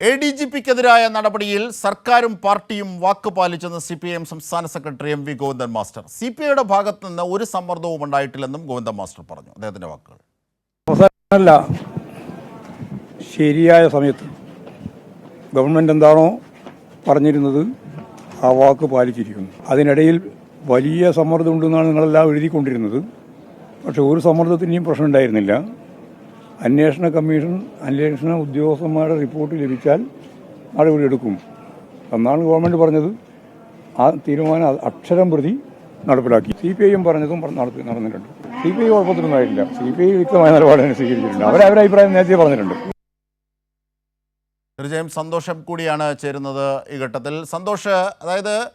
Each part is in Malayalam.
എ ഡി ജി പിക്കെതിരായ നടപടിയിൽ സർക്കാരും പാർട്ടിയും വാക്ക് പാലിച്ചെന്ന് സി പി ഐ എം സംസ്ഥാന secretary M V Govindan master. C P ഐയുടെ ഭാഗത്ത് നിന്ന് ഒരു സമ്മർദ്ദവും ഉണ്ടായിട്ടില്ലെന്നും ഗോവിന്ദൻ മാസ്റ്റർ പറഞ്ഞു. അദ്ദേഹത്തിന്റെ വാക്കുകൾ. അവസാനമല്ല ശരിയായ സമയത്ത് ഗവൺമെന്റ് എന്താണോ പറഞ്ഞിരുന്നത് ആ വാക്ക് പാലിച്ചിരിക്കുന്നു. അതിനിടയിൽ വലിയ സമ്മർദ്ദം ഉണ്ടെന്നാണ് നിങ്ങളെല്ലാം എഴുതിക്കൊണ്ടിരുന്നത്. പക്ഷെ ഒരു സമ്മർദ്ദത്തിന്റെയും പ്രശ്നം ഉണ്ടായിരുന്നില്ല. അന്വേഷണ കമ്മീഷൻ അന്വേഷണ ഉദ്യോഗസ്ഥന്മാരുടെ റിപ്പോർട്ട് ലഭിച്ചാൽ നടപടി എടുക്കും. എന്നാണ് ഗവൺമെന്റ് പറഞ്ഞത്. ആ തീരുമാനം അക്ഷരം പ്രതി നടപ്പിലാക്കി. സി പി ഐയും പറഞ്ഞതും പറ- നടത്തി നടന്നിട്ടുണ്ട്. സി പി ഐ കുഴപ്പത്തിലൊന്നായിട്ടില്ല സി പി ഐ വ്യക്തമായ നിലപാട് സ്വീകരിച്ചിട്ടുണ്ട്. അവർ അവരെ അഭിപ്രായം നേരത്തെ പറഞ്ഞിട്ടുണ്ട്. തീർച്ചയായും സന്തോഷം കൂടിയാണ് ചേരുന്നത് ഈ ഘട്ടത്തിൽ. സന്തോഷ് അതായത്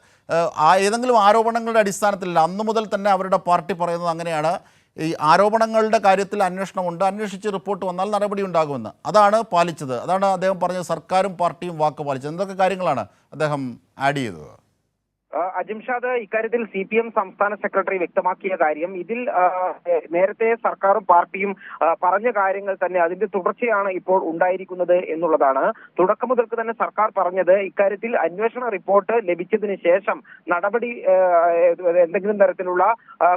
ഏതെങ്കിലും ആരോപണങ്ങളുടെ അടിസ്ഥാനത്തിലല്ല അന്നു മുതൽ തന്നെ അവരുടെ പാർട്ടി പറയുന്നത് അങ്ങനെയാണ്. ഈ ആരോപണങ്ങളുടെ കാര്യത്തിൽ അന്വേഷണമുണ്ട്. അന്വേഷിച്ച് റിപ്പോർട്ട് വന്നാൽ നടപടി ഉണ്ടാകുമെന്ന്. അതാണ് പാലിച്ചത്. അതാണ് അദ്ദേഹം പറഞ്ഞത് സർക്കാരും പാർട്ടിയും വാക്ക് പാലിച്ചത്. എന്തൊക്കെ കാര്യങ്ങളാണ് അദ്ദേഹം ആഡ് ചെയ്തത്? അജിംഷാദ് ഇക്കാര്യത്തിൽ സി പി എം സംസ്ഥാന സെക്രട്ടറി വ്യക്തമാക്കിയ കാര്യം. ഇതിൽ നേരത്തെ സർക്കാരും പാർട്ടിയും പറഞ്ഞ കാര്യങ്ങൾ തന്നെ അതിന്റെ തുടർച്ചയാണ് ഇപ്പോൾ ഉണ്ടായിരിക്കുന്നത് എന്നുള്ളതാണ്. തുടക്കം മുതൽക്ക് തന്നെ സർക്കാർ പറഞ്ഞത് ഇക്കാര്യത്തിൽ അന്വേഷണ റിപ്പോർട്ട് ലഭിച്ചതിന് ശേഷം നടപടി എന്തെങ്കിലും തരത്തിലുള്ള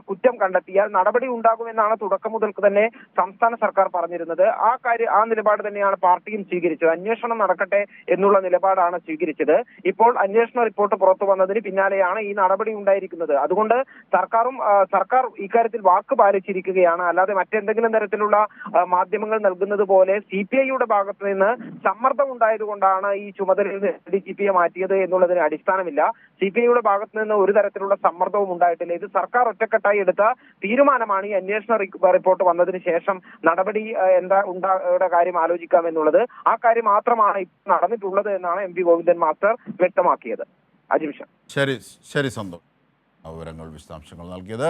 കുറ്റം കണ്ടെത്തിയാൽ നടപടി ഉണ്ടാകുമെന്നാണ് തുടക്കം മുതൽക്ക് തന്നെ സംസ്ഥാന സർക്കാർ പറഞ്ഞിരുന്നത്. ആ കാര്യം ആ നിലപാട് തന്നെയാണ് പാർട്ടിയും സ്വീകരിച്ചത്. അന്വേഷണം നടക്കട്ടെ എന്നുള്ള നിലപാടാണ് സ്വീകരിച്ചത്. ഇപ്പോൾ അന്വേഷണ റിപ്പോർട്ട് പുറത്തു വന്നതിന് പിന്നാലെയാണ് ഈ നടപടി ഉണ്ടായിരിക്കുന്നത്. അതുകൊണ്ട് സർക്കാരും സർക്കാർ ഇക്കാര്യത്തിൽ വാക്ക് പാലിച്ചിരിക്കുകയാണ്. അല്ലാതെ മറ്റെന്തെങ്കിലും തരത്തിലുള്ള മാധ്യമങ്ങൾ നൽകുന്നത് പോലെ സി പി ഐയുടെ ഭാഗത്ത് നിന്ന് സമ്മർദ്ദം ഉണ്ടായതുകൊണ്ടാണ് ഈ ചുമതല ഡി ജി പിയെ മാറ്റിയത് എന്നുള്ളതിന് അടിസ്ഥാനമില്ല. സി പി ഐയുടെ ഭാഗത്ത് നിന്ന് ഒരു തരത്തിലുള്ള സമ്മർദ്ദവും ഉണ്ടായിട്ടില്ല. ഇത് സർക്കാർ ഒറ്റക്കെട്ടായി എടുത്ത തീരുമാനമാണ് ഈ അന്വേഷണ റിപ്പോർട്ട് വന്നതിന് ശേഷം നടപടി എന്താ ഉണ്ടായുടെ കാര്യം ആലോചിക്കാം എന്നുള്ളത്. ആ കാര്യം മാത്രമാണ് ഇപ്പോൾ നടന്നിട്ടുള്ളത് എന്നാണ് എം പി ഗോവിന്ദൻ മാസ്റ്റർ വ്യക്തമാക്കിയത്. അജിംഷ ശരി ശരി സന്തോഷം. വിവരങ്ങൾ വിശദാംശങ്ങൾ നൽകിയത്